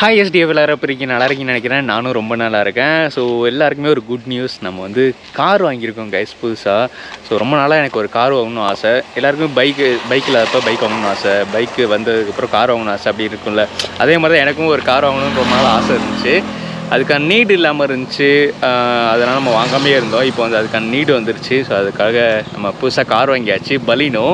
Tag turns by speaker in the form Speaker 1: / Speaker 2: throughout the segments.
Speaker 1: Hi SDF எல்லாரும் இப்போ இருக்கீங்க? நல்லா இருக்கீங்கன்னு நினைக்கிறேன். நானும் ரொம்ப நல்லா இருக்கேன். ஸோ எல்லாருக்குமே ஒரு குட் நியூஸ் நம்ம வந்து கார் வாங்கியிருக்கோம் கைஸ் புதுசாக ஸோ ரொம்ப நாளாக எனக்கு ஒரு கார் வாங்கணும்னு ஆசை. எல்லாருக்குமே பைக்கு பைக் இல்லாதப்ப பைக் வாங்கணும்னு ஆசை. பைக்கு வந்ததுக்கப்புறம் கார் வாங்கணும்னு ஆசை அப்படி இருக்கும்ல. அதே மாதிரி தான் எனக்கும் ஒரு கார் வாங்கணும்னு ரொம்ப நாள் ஆசை இருந்துச்சு. அதுக்கான நீடு இல்லாமல் இருந்துச்சு. அதனால் நம்ம வாங்காமே இருந்தோம். இப்போ வந்து அதுக்கான நீடு வந்துருச்சு. ஸோ அதுக்காக நம்ம புதுசாக கார் வாங்கியாச்சு. பலினோ.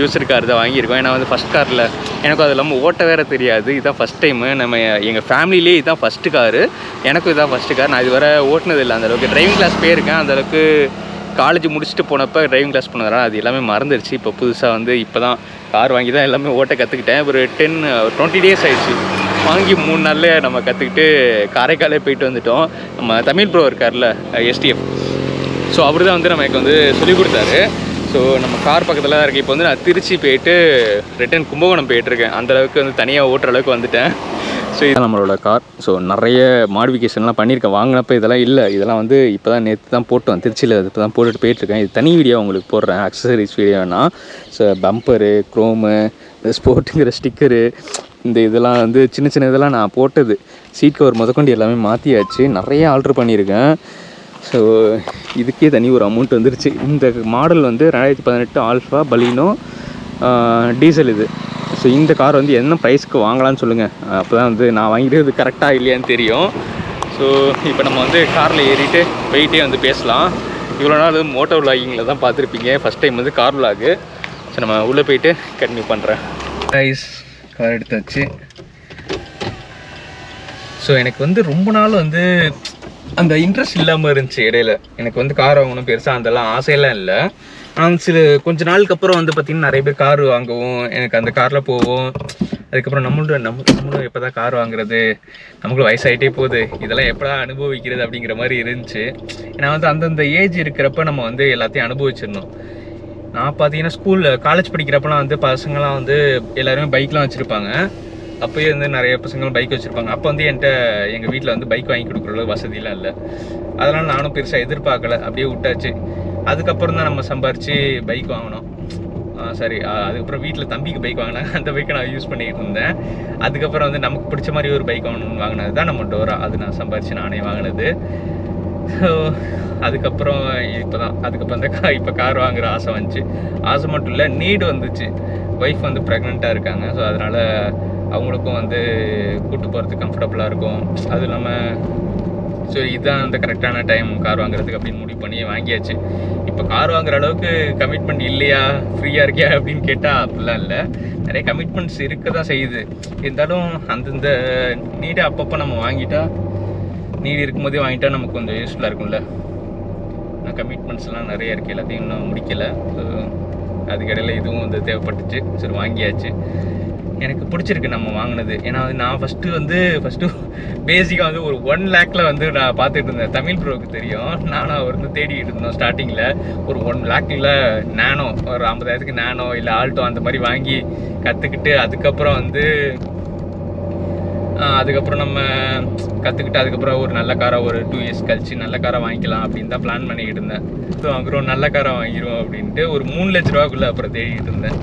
Speaker 1: யூஸ்டு கார் தான் வாங்கியிருக்கோம். ஏன்னா வந்து ஃபஸ்ட் காரில் எனக்கும் அது இல்லாமல் ஓட்ட வேற தெரியாது. இதுதான் ஃபஸ்ட் டைமு நம்ம எங்கள் ஃபேமிலியிலே இதுதான் ஃபஸ்ட்டு காரு எனக்கும் இதுதான் ஃபஸ்ட்டு கார் நான் இதுவரை ஓட்டினது இல்லை அந்தளவுக்கு டிரைவிங் கிளாஸ் போயிருக்கேன். அந்தளவுக்கு காலேஜ் முடிச்சுட்டு போனப்போ டிரைவிங் கிளாஸ் போனதுனால அது எல்லாமே மறந்துடுச்சு இப்போ புதுசாக வந்து இப்போ தான் கார் வாங்கி தான் எல்லாமே ஓட்ட கற்றுக்கிட்டேன் ஒரு டென் டுவெண்ட்டி டேஸ் ஆயிடுச்சு. வாங்கி மூணு நாளில் நம்ம கற்றுக்கிட்டு காரைக்காலே போயிட்டு வந்துட்டோம். நம்ம தமிழ் ப்ரோ இருக்கார்ல எஸ்டிஎஃப் ஸோ அவர் தான் வந்து நமக்கு வந்து சொல்லிக் கொடுத்தாரு. ஸோ நம்ம கார் பக்கத்தில் தான் இருக்குது இப்போ வந்து நான் திருச்சி போயிட்டு ரிட்டன் கும்பகோணம் போயிட்டுருக்கேன். அந்தளவுக்கு வந்து தனியாக ஓட்டுற அளவுக்கு வந்துட்டேன். ஸோ இது நம்மளோட கார் ஸோ நிறைய மாடிஃபிகேஷன்லாம் பண்ணியிருக்கேன். வாங்கினப்ப இதெல்லாம் இல்லை. இதெல்லாம் வந்து இப்போ தான் நேற்று தான் போட்டோம். திருச்சியில் இப்போ தான் போட்டுட்டு போயிட்டுருக்கேன். இது தனி வீடியோ உங்களுக்கு போடுறேன். அக்சசரிஸ் வீடியோனா ஸோ பம்பரு க்ரோமு ஸ்போர்ட்டுங்கிற ஸ்டிக்கரு இந்த இதெல்லாம் வந்து சின்ன சின்ன இதெல்லாம் நான் போட்டது. சீட் கவர் முதற்கொண்டு எல்லாமே மாற்றியாச்சு நிறைய ஆல்ட்ரு பண்ணியிருக்கேன். ஸோ இதுக்கே தனி ஒரு அமௌண்ட் வந்துருச்சு. இந்த மாடல் வந்து ரெண்டாயிரத்தி பதினெட்டு ஆல்ஃபா பலினோ டீசல் இது. ஸோ இந்த கார் வந்து என்ன ப்ரைஸ்க்கு வாங்கலாம்னு சொல்லுங்கள் அப்போ தான் வந்து நான் வாங்கிட்டு கரெக்டாக இல்லையான்னு தெரியும். ஸோ இப்போ நம்ம வந்து காரில் ஏறிட்டு போயிட்டே வந்து பேசலாம். இவ்வளோ நாள் மோட்டோ விலாகிங்கில் தான் பார்த்துருப்பீங்க. ஃபஸ்ட் டைம் வந்து கார் விலாகு ஸோ நம்ம உள்ளே போயிட்டு கண்டினியூ பண்ணுறேன் ப்ரைஸ் கார் எடுத்தாச்சு. ஸோ எனக்கு வந்து ரொம்ப நாள் வந்து அந்த இன்ட்ரெஸ்ட் இல்லாமல் இருந்துச்சு இடையில. எனக்கு வந்து கார் வாங்கணும் பெருசாக அதெல்லாம் ஆசையெல்லாம் இல்லை. ஆனால் சில கொஞ்ச நாளுக்கு அப்புறம் வந்து பார்த்திங்கன்னா நிறைய பேர் கார் வாங்கவும் எனக்கு அந்த காரில் போவோம் அதுக்கப்புறம் நம்மளோட நம்ம நம்மளும் எப்போ தான் கார் வாங்குறது நமக்கு வயசாயிட்டே போகுது இதெல்லாம் எப்படா அனுபவிக்கிறது அப்படிங்கிற மாதிரி இருந்துச்சு. ஏன்னா வந்து அந்தந்த ஏஜ் இருக்கிறப்ப நம்ம வந்து எல்லாத்தையும் அனுபவிச்சிடணும். நான் பார்த்தீங்கன்னா ஸ்கூலில் காலேஜ் படிக்கிறப்பலாம் வந்து பசங்களாம் வந்து எல்லாருமே பைக்லாம் வச்சுருப்பாங்க. அப்போயே வந்து நிறைய பசங்களும் பைக் வச்சுருப்பாங்க. அப்போ வந்து என்கிட்ட எங்கள் வீட்டில் வந்து பைக் வாங்கி கொடுக்குற அளவு வசதியெலாம் இல்லை. அதனால் நானும் பெருசாக எதிர்பார்க்கல. அப்படியே விட்டாச்சு. அதுக்கப்புறம் தான் நம்ம சம்பாரித்து பைக் வாங்கினோம். சரி அதுக்கப்புறம் வீட்டில் தம்பிக்கு பைக் வாங்கினாங்க அந்த பைக்கை நான் யூஸ் பண்ணிகிட்டு இருந்தேன். அதுக்கப்புறம் வந்து நமக்கு பிடிச்ச மாதிரி ஒரு பைக் வாங்கணும்னு வாங்கினது தான் நம்ம டோரா. அது நான் சம்பாரித்து நானே வாங்கினது. ஸோ அதுக்கப்புறம் இப்போ தான் அதுக்கப்புறம் அந்த கா இப்போ கார் வாங்குகிற ஆசை வந்துச்சு. ஆசை மட்டும் இல்லை நீடு வந்துச்சு. ஒய்ஃப் வந்து ப்ரெக்னெண்ட்டாக இருக்காங்க. ஸோ அதனால் அவங்களுக்கும் வந்து கூட்டு போகிறதுக்கு கம்ஃபர்டபுளாக இருக்கும். அதுவும் இல்லாமல் ஸோ இதுதான் அந்த கரெக்டான டைம் கார் வாங்குறதுக்கு அப்படின்னு முடிவு பண்ணி வாங்கியாச்சு. இப்போ கார் வாங்குற அளவுக்கு கமிட்மெண்ட் இல்லையா? ஃப்ரீயாக இருக்கியா? அப்படின்னு கேட்டால் அப்படிலாம் இல்லை. நிறைய கமிட்மெண்ட்ஸ் இருக்க தான் செய்யுது. இருந்தாலும் அந்தந்த நீடை அப்பப்போ நம்ம வாங்கிட்டா நீடு இருக்கும்போதே வாங்கிட்டா நமக்கு கொஞ்சம் யூஸ்ஃபுல்லாக இருக்கும்ல. நான் கமிட்மெண்ட்ஸ்லாம் நிறைய இருக்குது எல்லாத்தையும் இன்னும் முடிக்கலை. ஸோ அதுக்கடையில் இதுவும் வந்து தேவைப்பட்டுச்சு. சரி வாங்கியாச்சு. எனக்கு பிடிச்சிருக்கு நம்ம வாங்கினது. ஏன்னா வந்து நான் ஃபஸ்ட்டு வந்து ஃபஸ்ட்டு பேசிக்காக வந்து ஒரு ஒன் லேக்கில் வந்து நான் பார்த்துட்டு இருந்தேன். தமிழ் ப்ரோவுக்கு தெரியும். நானும் அவர் வந்து தேடிக்கிட்டு இருந்தோம் ஸ்டார்டிங்கில் ஒரு ஒன் லேக்கில் நேனோ ஒரு ஐம்பதாயிரத்துக்கு நேனோ இல்லை ஆல்டோ அந்த மாதிரி வாங்கி கற்றுக்கிட்டு அதுக்கப்புறம் வந்து அதுக்கப்புறம் நம்ம கற்றுக்கிட்டு அதுக்கப்புறம் ஒரு நல்ல காரை ஒரு டூ இயர்ஸ் கழிச்சு நல்ல காரை வாங்கிக்கலாம் அப்படின்னு தான் பிளான் பண்ணிக்கிட்டு இருந்தேன். ஸோ வாங்குறோம் நல்ல காரை வாங்கிடுவோம் அப்படின்ட்டு ஒரு மூணு லட்ச ரூபாக்குள்ளே அப்புறம் தேடிட்டு இருந்தேன்.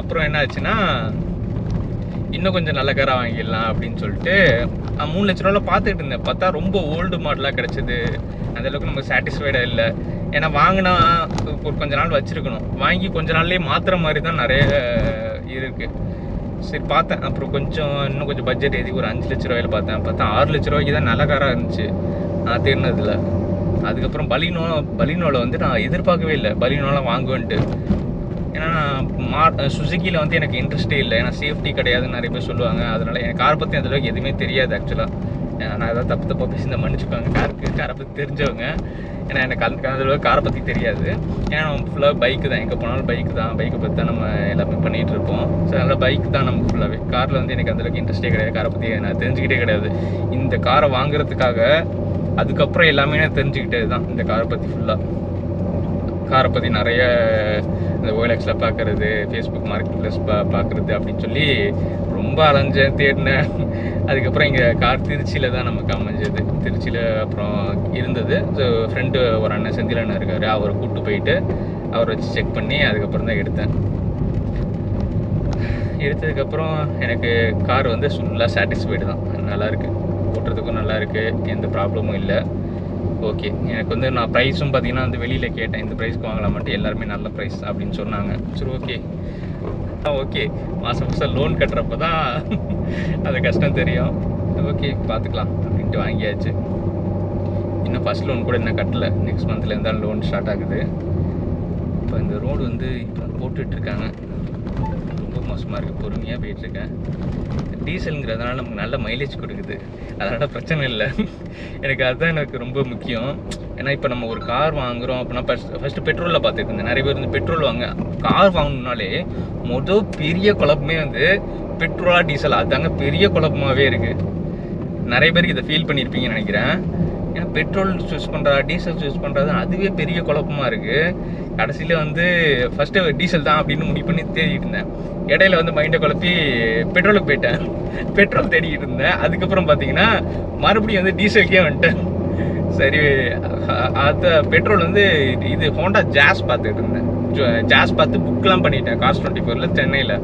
Speaker 1: அப்புறம் என்ன ஆச்சுன்னா இன்னும் கொஞ்சம் நல்ல காராக வாங்கிடலாம் அப்படின்னு சொல்லிட்டு நான் மூணு லட்ச ரூபாவில் பார்த்துட்டு இருந்தேன். பார்த்தா ரொம்ப ஓல்டு மாடலாக கிடச்சிது. அந்தளவுக்கு நமக்கு சாட்டிஸ்ஃபைடாக இல்லை. ஏன்னா வாங்கினா ஒரு கொஞ்ச நாள் வச்சுருக்கணும். வாங்கி கொஞ்ச நாள்லேயே மாற்றுற மாதிரி தான் நிறைய இருக்குது சரி பார்த்தேன். அப்புறம் கொஞ்சம் இன்னும் கொஞ்சம் பட்ஜெட் எழுதி ஒரு அஞ்சு லட்ச ரூபாயில் பார்த்தேன். பார்த்தா ஆறு லட்ச ரூபாய்க்கு தான் நல்ல காராக இருந்துச்சு. நான் தேடினதில். அதுக்கப்புறம் பலினோ பலினோவில் வந்து நான் எதிர்பார்க்கவே இல்லை. பலினோலாம் வாங்குவேன்ட்டு. ஏன்னா மா சுசுக்கியில் வந்து எனக்கு இன்ட்ரெஸ்ட்டே இல்லை. ஏன்னா சேஃப்டி கிடையாதுன்னு நிறைய பேர் சொல்லுவாங்க. அதனால் எனக்கு காரை பற்றி அந்த அளவுக்கு எதுவுமே தெரியாது ஆக்சுவலாக நான் ஏதாவது தப்பு தப்பாக பேசி மன்னிச்சுக்கோங்க. காருக்கு காரை பற்றி தெரிஞ்சவங்க. ஏன்னா எனக்கு அந்த அந்த அளவுக்கு காரை பற்றி தெரியாது. ஏன்னா நம்ம ஃபுல்லாக பைக்கு தான். எங்கே போனாலும் பைக்கு தான். பைக்கை பற்றி தான் நம்ம எல்லாமே பண்ணிகிட்டு இருப்போம். ஸோ அதனால் பைக் தான் நமக்கு ஃபுல்லாகவே காரில் வந்து எனக்கு அந்தளவுக்கு இன்ட்ரெஸ்ட்டே கிடையாது. காரை பற்றி நான் தெரிஞ்சுக்கிட்டே கிடையாது. இந்த காரை வாங்குறதுக்காக அதுக்கப்புறம் எல்லாமே நான் தெரிஞ்சுக்கிட்டே தான் இந்த காரை பற்றி ஃபுல்லாக காரை பற்றி நிறைய இந்த ஓஎல்எக்ஸில் பார்க்குறது ஃபேஸ்புக் மார்க்கெட் ப்ளஸ் பா பார்க்குறது அப்படின்னு சொல்லி ரொம்ப அலைஞ்சேன் தேடினேன். அதுக்கப்புறம் இங்கே கார் திருச்சியில் தான் நமக்கு அமைஞ்சது. திருச்சியில் அப்புறம் இருந்தது. ஸோ ஃப்ரெண்டு ஒரு அண்ணன் செந்தில் அண்ணன் இருக்கார். அவரை கூப்பிட்டு போயிட்டு அவரை வச்சு செக் பண்ணி அதுக்கப்புறம் தான் எடுத்தேன். எடுத்ததுக்கப்புறம் எனக்கு கார் வந்து ஃபுல்லாக சாட்டிஸ்ஃபைடு தான். நல்லாயிருக்கு ஓட்டுறதுக்கும் நல்லாயிருக்கு எந்த ப்ராப்ளமும் இல்லை. ஓகே. எனக்கு வந்து நான் ப்ரைஸும் பார்த்தீங்கன்னா வந்து வெளியில் கேட்டேன். இந்த ப்ரைஸ்க்கு வாங்கலாமான்ட்டு எல்லாருமே நல்ல ப்ரைஸ் அப்படின்னு சொன்னாங்க. சரி ஓகே. ஓகே. மாதம் மாதம் லோன் கட்டுறப்ப தான் அது கஷ்டம் தெரியும். ஓகே பார்த்துக்கலாம் அப்படின்ட்டு வாங்கியாச்சு. இன்னும் ஃபர்ஸ்ட் லோன் கூட இன்னும் கட்டலை. நெக்ஸ்ட் மந்த்லேருந்து தான் லோன் ஸ்டார்ட் ஆகுது. இப்போ இந்த ரோடு வந்து இப்போ போட்டுட்ருக்காங்க ரொம்ப மோசமாக இருக்குது பொறுமையாக போயிட்டுருக்கேன். டீசலுங்கிறதுனால நமக்கு நல்ல மைலேஜ் கொடுக்குது. அதனால் பிரச்சனை இல்லை. எனக்கு அதுதான் எனக்கு ரொம்ப முக்கியம். ஏன்னா இப்போ நம்ம ஒரு கார் வாங்குகிறோம் அப்படின்னா ஃபஸ்ட் ஃபஸ்ட்டு பெட்ரோலில் பார்த்துட்டு இருந்தேன் நிறைய பேர் வந்து பெட்ரோல் வாங்க கார் வாங்கணுன்னாலே மொதல் பெரிய குழப்பமே வந்து பெட்ரோலா டீசல் அதுதாங்க பெரிய குழப்பமாகவே இருக்குது நிறைய பேருக்கு இதை ஃபீல் பண்ணியிருப்பீங்கன்னு நினைக்கிறேன். ஏன்னா பெட்ரோல் சூஸ் பண்ணுறா டீசல் சூஸ் பண்ணுறது அதுவே பெரிய குழப்பமாக இருக்குது கடைசியில் வந்து ஃபஸ்ட்டு டீசல் தான் அப்படின்னு முடிவு பண்ணி தேடிட்டு இருந்தேன். இடையில வந்து மைண்டை குழப்பி பெட்ரோலுக்கு போயிட்டேன். பெட்ரோல் தேடிக்கிட்டு இருந்தேன். அதுக்கப்புறம் பார்த்தீங்கன்னா மறுபடியும் வந்து டீசலுக்கே வந்துட்டேன். சரி அ- அது பெட்ரோல் வந்து இது ஹோண்டா ஜாஸ் பார்த்துட்டு இருந்தேன். ஜாஸ் பார்த்து புக்லாம் பண்ணிட்டேன். காஸ்ட் டுவெண்ட்டி ஃபோரில் சென்னையில்.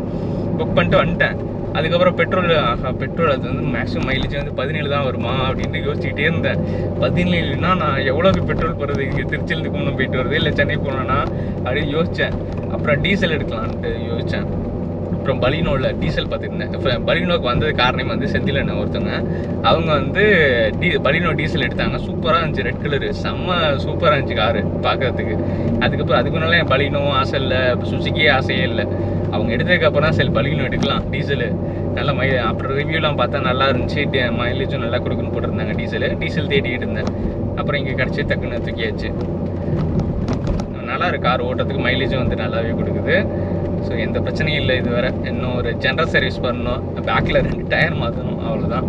Speaker 1: புக் பண்ணிட்டு வந்துட்டேன். அதுக்கப்புறம் பெட்ரோல் ஆஹா பெட்ரோல் அது வந்து மேக்ஸிமம் மைலேஜ் வந்து பதினேழு தான் வருமா அப்படின்னு யோசிச்சுக்கிட்டே இருந்தேன். பதினேழுனா நான் எவ்வளோக்கு பெட்ரோல் போடுறது? இங்கே திருச்சியிலேருந்து கும்பலம் போயிட்டு வருது இல்லை சென்னை போனேன்னா அப்படின்னு யோசித்தேன் அப்புறம் டீசல் எடுக்கலான்ட்டு யோசித்தேன் அப்புறம் பலினோவில் டீசல் பார்த்துருந்தேன். பலினோவுக்கு பலினோக்கு வந்தது காரணம் வந்து செந்திலண்ணன் ஒருத்தவங்க அவங்க வந்து டீ பலினோ டீசல் எடுத்தாங்க. சூப்பராக இருந்துச்சு ரெட் கலரு செம்ம சூப்பராக இருந்துச்சு காரு பார்க்கறதுக்கு. அதுக்கப்புறம் அதுக்கு முன்னால என் பலினோ ஆசை இல்லை சுசுக்கியே ஆசையே இல்லை. அவங்க எடுத்ததுக்கப்புறம் தான் சரி பலினோ எடுக்கலாம். டீசலு நல்ல மை அப்புறம் ரிவ்யூலாம் பார்த்தா நல்லா இருந்துச்சு. மைலேஜும் நல்லா கொடுக்குன்னு போட்டிருந்தாங்க டீசலு டீசல் தேடிக்கிட்டு இருந்தேன் அப்புறம் இங்கே கிடச்சி டக்குன்னு தூக்கியாச்சு. நல்லா இருக்கு. கார் ஓட்டுறதுக்கு மைலேஜும் வந்து நல்லாவே கொடுக்குது. ஸோ எந்த பிரச்சனையும் இல்லை இது வரை இன்னும் ஒரு ஜென்ரல் சர்வீஸ் பண்ணணும். பேக்கில் ரெண்டு டயர் மாற்றணும் அவ்வளோதான்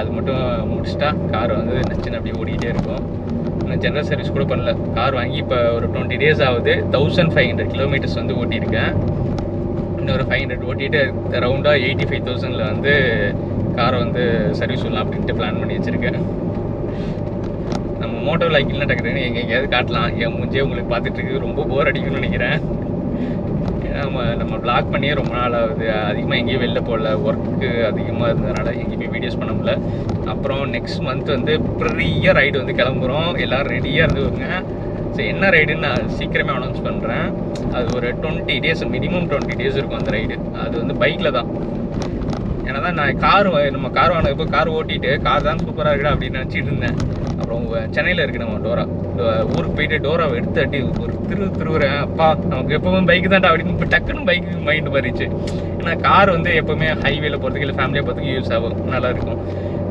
Speaker 1: அது மட்டும் முடிச்சிட்டா கார் வந்து நச்சுன்னு அப்படியே ஓடிக்கிட்டே இருக்கும். இன்னும் ஜென்ரல் சர்வீஸ் கூட பண்ணல. கார் வாங்கி இப்போ ஒரு டுவெண்ட்டி டேஸ் ஆகுது. தௌசண்ட் ஃபைவ் ஹண்ட்ரட் கிலோமீட்டர்ஸ் வந்து ஓட்டியிருக்கேன். இன்னொரு ஃபைவ் ஹண்ட்ரட் ஓட்டிட்டு ரவுண்டாக எயிட்டி ஃபைவ் தௌசண்டில் வந்து காரை வந்து சர்வீஸ் விடலாம் அப்படின்ட்டு பிளான் பண்ணி வச்சுருக்கேன். நம்ம மோட்டோ லைக்கில் டக்குறேன்னு எங்கே எங்கேயாவது காட்டலாம். என் மூஞ்சே உங்களுக்கு பார்த்துட்டு இருக்கு. ரொம்ப போர் அடிக்கும்னு நினைக்கிறேன். ஏன்னா நம்ம நம்ம பிளாக் பண்ணியே ரொம்ப நாள் ஆகுது. அதிகமாக எங்கேயும் வெளில போகல. ஒர்க்கு அதிகமாக இருந்ததுனால எங்கேயுமே வீடியோஸ் பண்ண முடியல. அப்புறம் நெக்ஸ்ட் மந்த் வந்து பெரிய ரைடு வந்து கிளம்புறோம். எல்லோரும் ரெடியாக இருந்துங்க ஸோ என்ன ரைடுன்னு நான் சீக்கிரமே அனௌன்ஸ் பண்ணுறேன் அது ஒரு twenty days minimum twenty days இருக்கும் அந்த ரைடு அது வந்து பைக்கில் தான். ஏன்னா தான் நான் கார் நம்ம கார் வாங்கினப்போ கார் ஓட்டிட்டு கார் தான் சூப்பராக இருக்குடா அப்படின்னு நினச்சிட்டு இருந்தேன். அப்புறம் சென்னையில் இருக்கு நம்ம டோரா. ஊருக்கு போயிட்டு டோராவை எடுத்து அட்டி ஒரு திரு திருவுறேன். அப்பா நமக்கு எப்பவும் பைக்கு தான்டா அப்படின்னு இப்போ டக்குன்னு பைக்கு மைண்டு மாறிச்சு ஏன்னா கார் வந்து எப்போவுமே ஹைவேல போகிறதுக்கு இல்லை ஃபேமிலியாக போகிறதுக்கு யூஸ் ஆகும். நல்லா இருக்கும்.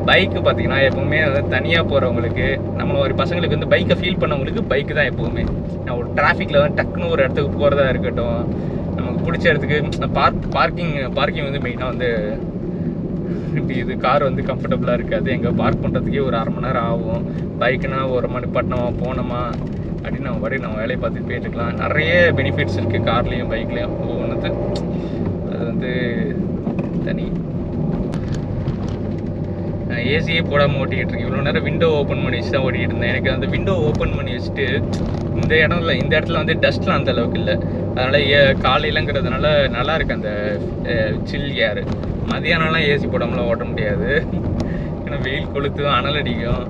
Speaker 1: பைக்கு பார்த்தீங்கன்னா எப்பவுமே வந்து தனியாக போகிறவங்களுக்கு நம்ம ஒரு பசங்களுக்கு வந்து பைக்கை ஃபீல் பண்ணவங்களுக்கு பைக்கு தான் எப்போவுமே. நான் ஒரு டிராஃபிக்கில் வந்து டக்குன்னு ஒரு இடத்துக்கு போகிறதா இருக்கட்டும் நமக்கு பிடிச்ச இடத்துக்கு பார்க் பார்க்கிங் பார்க்கிங் வந்து மெயினாக வந்து இப்படி இது கார் வந்து கம்ஃபர்டபுளாக இருக்காது. எங்கே பார்க் பண்ணுறதுக்கே ஒரு அரை மணி நேரம் ஆகும். பைக்குனா ஒரு மணி பட்டணமா போனோமா அப்படின்னு நம்ம வரையும் நம்ம வேலையை பார்த்துட்டு போயிட்டுருக்கலாம் நிறைய பெனிஃபிட்ஸ் இருக்குது கார்லேயும் பைக்லேயும் ஒவ்வொன்றுத்து அது வந்து தனி. ஏசியே போடாமல் ஓட்டிக்கிட்டு இருக்கேன். இவ்வளோ நேரம் விண்டோ ஓப்பன் பண்ணி வச்சு தான் ஓட்டிகிட்டு இருந்தேன். எனக்கு அந்த விண்டோ ஓப்பன் பண்ணி வச்சுட்டு இந்த இடம்ல இந்த இடத்துல வந்து டஸ்ட்லாம் அந்த அளவுக்கு இல்லை. அதனால் ஏ காலையிலங்கிறதுனால நல்லா இருக்கு அந்த சில் ஏர் மதியானம்லாம் ஏசி போடாமலாம் ஓட்ட முடியாது. ஏன்னா வெயில் கொளுத்து அனல் அடிக்கும்.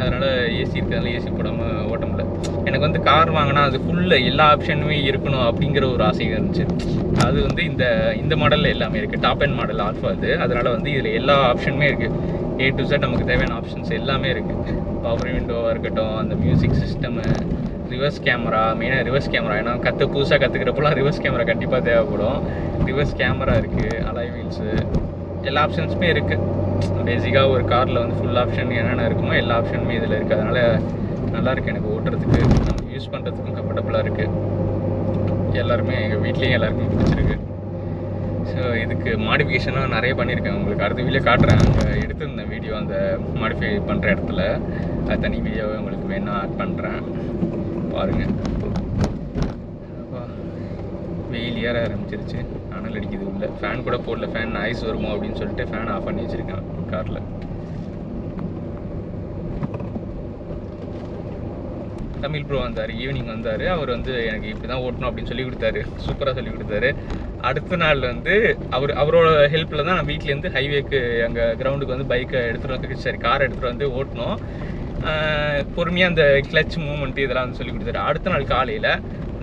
Speaker 1: அதனால் ஏசி இருக்கிறதுனால ஏசி போடாமல் ஓட்ட முடியல. எனக்கு வந்து கார் வாங்கினா அது ஃபுல்லாக எல்லா ஆப்ஷனுமே இருக்கணும் அப்படிங்கிற ஒரு ஆசை இருந்துச்சு. அது வந்து இந்த இந்த மாடலில் எல்லாமே இருக்குது டாப் அண்ட் மாடல் ஆல்ஃபா அது. அதனால் வந்து இதில் எல்லா ஆப்ஷனுமே இருக்குது ஏ டு Z நமக்கு தேவையான ஆப்ஷன்ஸ் எல்லாமே இருக்குது பவர் விண்டோவாக இருக்கட்டும் அந்த மியூசிக் சிஸ்டமு ரிவர்ஸ் கேமரா மெயினாக ரிவர்ஸ் கேமரா ஏன்னா கற்று புதுசாக கற்றுக்கிறப்பெல்லாம் ரிவர்ஸ் கேமரா கண்டிப்பாக தேவைப்படும். ரிவர்ஸ் கேமரா இருக்குது அலாய் வீல்ஸு எல்லா ஆப்ஷன்ஸுமே இருக்குது பேசிக்காக ஒரு காரில் வந்து ஃபுல் ஆப்ஷன் என்னென்ன இருக்குமோ எல்லா ஆப்ஷனுமே இதில் இருக்குது அதனால் நல்லாயிருக்கு எனக்கு ஓட்டுறதுக்கு. நம்ம யூஸ் பண்ணுறதுக்கும் கம்ஃபர்டபுளாக இருக்குது எல்லாருமே எங்கள் வீட்லேயும் எல்லாருக்குமே பிடிச்சிருக்கு. ஸோ இதுக்கு மாடிஃபிகேஷனும் நிறைய பண்ணியிருக்கேன். உங்களுக்கு அடுத்த வீடியோ காட்டுறேன். அங்கே எடுத்திருந்தேன் வீடியோ அந்த மாடிஃபை பண்ணுற இடத்துல அது தனி வீடியோவை உங்களுக்கு வேணால் ஆட் பண்ணுறேன் பாருங்கள் வெயில் ஏற ஆரம்பிச்சிருச்சு. அனல் அடிக்குது உள்ள. ஃபேன் கூட போடல. ஃபேன் ஐஸ் வருமோ அப்படின்னு சொல்லிட்டு ஃபேன் ஆஃப் பண்ணி வச்சுருக்கேன் காரில். தமிழ் ப்ரோ வந்தார் ஈவினிங் வந்தார். அவர் வந்து எனக்கு இப்படி தான் ஓட்டணும் அப்படின்னு சொல்லி கொடுத்தாரு. சூப்பராக சொல்லி கொடுத்தாரு. அடுத்த நாள் வந்து அவர் அவரோட ஹெல்ப்பில் தான் நான் வீட்லேருந்து ஹைவேக்கு அங்கே கிரவுண்டுக்கு வந்து பைக்கை எடுத்துகிட்டு வந்து சரி காரை எடுத்துகிட்டு வந்து ஓட்டினோம் பொறுமையாக அந்த கிளச் மூமெண்ட்டு இதெல்லாம் வந்து சொல்லி கொடுத்தாரு. அடுத்த நாள் காலையில்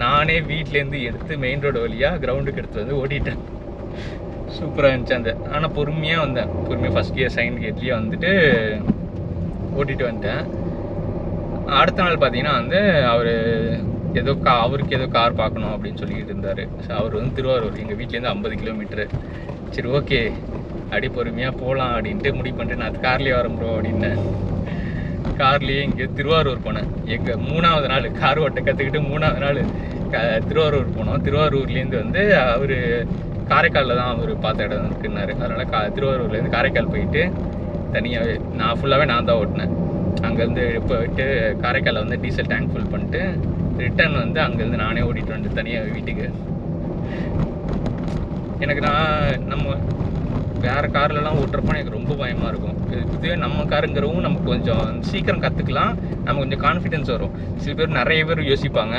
Speaker 1: நானே வீட்லேருந்து எடுத்து மெயின் ரோடு வழியாக கிரவுண்டுக்கு எடுத்து வந்து ஓட்டிட்டேன். சூப்பராக இருந்துச்சு அந்த ஆனால் பொறுமையாக வந்தேன். பொறுமையாக ஃபஸ்ட் கியர் செகண்ட் கியர்லேயே வந்துட்டு ஓட்டிகிட்டு வந்துட்டேன். அடுத்த நாள் பார்த்தீங்கன்னா வந்து அவர் ஏதோ கா அவருக்கு ஏதோ கார் பார்க்கணும் அப்படின்னு சொல்லிக்கிட்டு இருந்தார். அவர் வந்து திருவாரூர் எங்கள் வீட்லேருந்து ஐம்பது கிலோமீட்ரு சரி ஓகே. அப்படி பொறுமையாக போகலாம் அப்படின்ட்டு முடிவு பண்ணிட்டு நான் கார்லேயே வரேன் ப்ரோ அப்படின்னேன் கார்லேயே இங்கே திருவாரூர் போனேன். எங்கள் மூணாவது நாள் கார் ஓட்ட கற்றுக்கிட்டு மூணாவது நாள் க திருவாரூர் போனோம். திருவாரூர்லேருந்து வந்து அவர் காரைக்காலில் தான் அவர் பார்த்த இடம் இருக்குன்னாரு. அதனால் கா திருவாரூர்லேருந்து காரைக்கால் போயிட்டு தனியாகவே நான் ஃபுல்லாகவே நான் தான் ஓட்டினேன். அங்கேருந்து போயிட்டு காரைக்காலில் வந்து டீசல் டேங்க் ஃபுல் பண்ணிட்டு ரிட்டர்ன் வந்து அங்கேருந்து நானே ஓட்டிட்டு வந்துட்டு தனியாக வீட்டுக்கு. எனக்கு நான் நம்ம வேறு கார்லலாம் ஓட்டுறப்போ எனக்கு ரொம்ப பயமாக இருக்கும். இது இதுவே நம்ம காருங்கிறவும் நமக்கு கொஞ்சம் சீக்கிரம் கற்றுக்கலாம் நமக்கு கொஞ்சம் கான்ஃபிடென்ஸ் வரும். சில பேர் நிறைய பேர் யோசிப்பாங்க.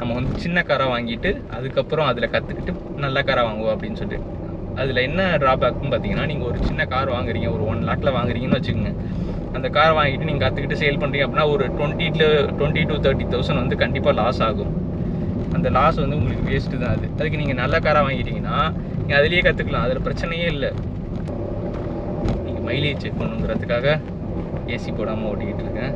Speaker 1: நம்ம வந்து சின்ன காராக வாங்கிட்டு அதுக்கப்புறம் அதில் கற்றுக்கிட்டு நல்ல காராக வாங்குவோம் அப்படின்னு சொல்லிட்டு. அதில் என்ன ட்ராபேக்னு பார்த்தீங்கன்னா நீங்கள் ஒரு சின்ன கார் வாங்குறீங்க ஒரு ஒன் லேக்கில் வாங்குறீங்கன்னு வச்சுக்கோங்க. அந்த கார் வாங்கிட்டு நீங்கள் கற்றுக்கிட்டு சேல் பண்ணுறீங்க அப்படின்னா ஒரு டுவெண்ட்டியில் டுவெண்ட்டி டு தேர்ட்டி தௌசண்ட் வந்து கண்டிப்பாக லாஸ் ஆகும். அந்த லாஸ் வந்து உங்களுக்கு வேஸ்ட்டு தான் அது. அதுக்கு நீங்கள் நல்ல காராக வாங்கிட்டீங்கன்னா நீங்கள் அதுலேயே கற்றுக்கலாம் அதில் பிரச்சனையே இல்லை. நீங்கள் மைலேஜ் செக் பண்ணுங்கிறதுக்காக ஏசி போடாமல் ஓட்டிக்கிட்டு இருக்கேன்.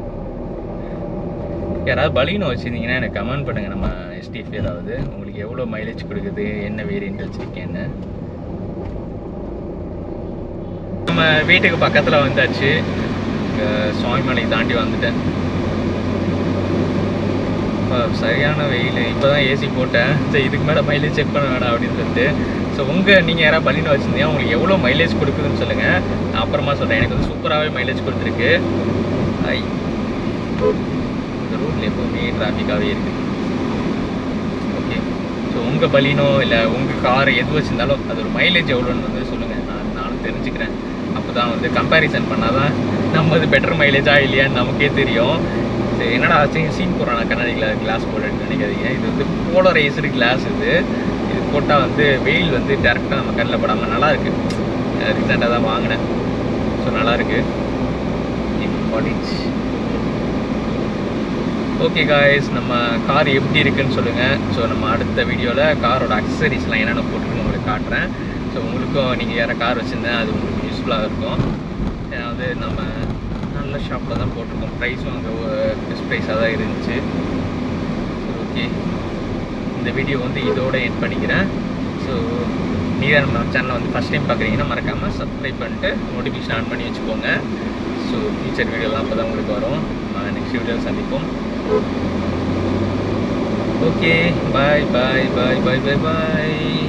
Speaker 1: யாராவது பலீனோ வச்சுருந்தீங்கன்னா எனக்கு கமெண்ட் பண்ணுங்கள் நம்ம எஸ்டிஎஃப் ஏதாவது. உங்களுக்கு எவ்வளோ மைலேஜ் கொடுக்குது என்ன வேரியன்ட் வச்சுருக்கேன்னு. நம்ம வீட்டுக்கு பக்கத்தில் வந்தாச்சு. சுவாமிமலை தாண்டி வந்துட்டேன். சரியான வெயில். இப்போ தான் ஏசி போட்டேன். சரி இதுக்கு மேலே மைலேஜ் செக் பண்ண வேணாம் அப்படின்னு சொல்லிட்டு. ஸோ உங்கள் நீங்கள் யாராவது பலின்னு வச்சுருந்தீங்க உங்களுக்கு எவ்வளோ மைலேஜ் கொடுக்குதுன்னு சொல்லுங்கள் நான் அப்புறமா சொல்கிறேன் எனக்கு வந்து சூப்பராகவே மைலேஜ் கொடுத்துருக்கு. ஐ. இந்த ரோட்டில் எப்போவுமே டிராஃபிக்காகவே இருக்குது ஓகே ஸோ உங்கள் பலினோ இல்லை உங்கள் கார் எது வச்சுருந்தாலும் அது ஒரு மைலேஜ் எவ்வளோன்னு வந்து சொல்லுங்கள் நான் நானும் தெரிஞ்சுக்கிறேன். அப்போ தான் வந்து கம்பேரிசன் பண்ணால் தான் நம்ம இது பெட்டர் மைலேஜா இல்லையான்னு நமக்கே தெரியும். சரி என்னடா சீன் போடுறான் கண்ணாடி கண்ணாடியில்? கிளாஸ் போடுறேன்னு நினைக்காதீங்க. இது வந்து போலரைஸ்டு கிளாஸ் இது. இது போட்டால் வந்து வெயில் வந்து டேரெக்டாக நம்ம கண்ணில் படாமல் நல்லாயிருக்கு ரீசெண்டாக தான் வாங்கினேன். ஸோ நல்லாயிருக்கு ஓகே காய்ஸ் நம்ம கார் எப்படி இருக்குன்னு சொல்லுங்கள் ஸோ நம்ம அடுத்த வீடியோவில் காரோட அக்சசரிஸ்லாம் என்னென்ன போட்டுருக்குன்னு உங்களுக்கு காட்டுறேன். ஸோ உங்களுக்கும் நீங்கள் யாரை கார் வச்சுருந்தேன் அது உங்களுக்கு யூஸ்ஃபுல்லாக இருக்கும். ஏன்னா வந்து நம்ம நல்ல ஷாப்பில் தான் போட்டிருக்கோம். ப்ரைஸும் அங்கே பெஸ்ட் ப்ரைஸாக தான் இருந்துச்சு. ஓகே இந்த வீடியோ வந்து இதோட என் பண்ணிக்கிறேன். ஸோ நீங்கள் நம்ம சேனலை வந்து ஃபஸ்ட் டைம் பார்க்குறீங்கன்னா மறக்காமல் சப்ஸ்கிரைப் பண்ணிட்டு நோட்டிஃபிகேஷன் ஆன் பண்ணி வச்சுக்கோங்க. ஸோ ஃபியூச்சர் வீடியோலாம் அப்போ தான் உங்களுக்கு வரும். நம்ம நெக்ஸ்ட் வீடியோ சந்திப்போம். Okay bye bye bye bye bye bye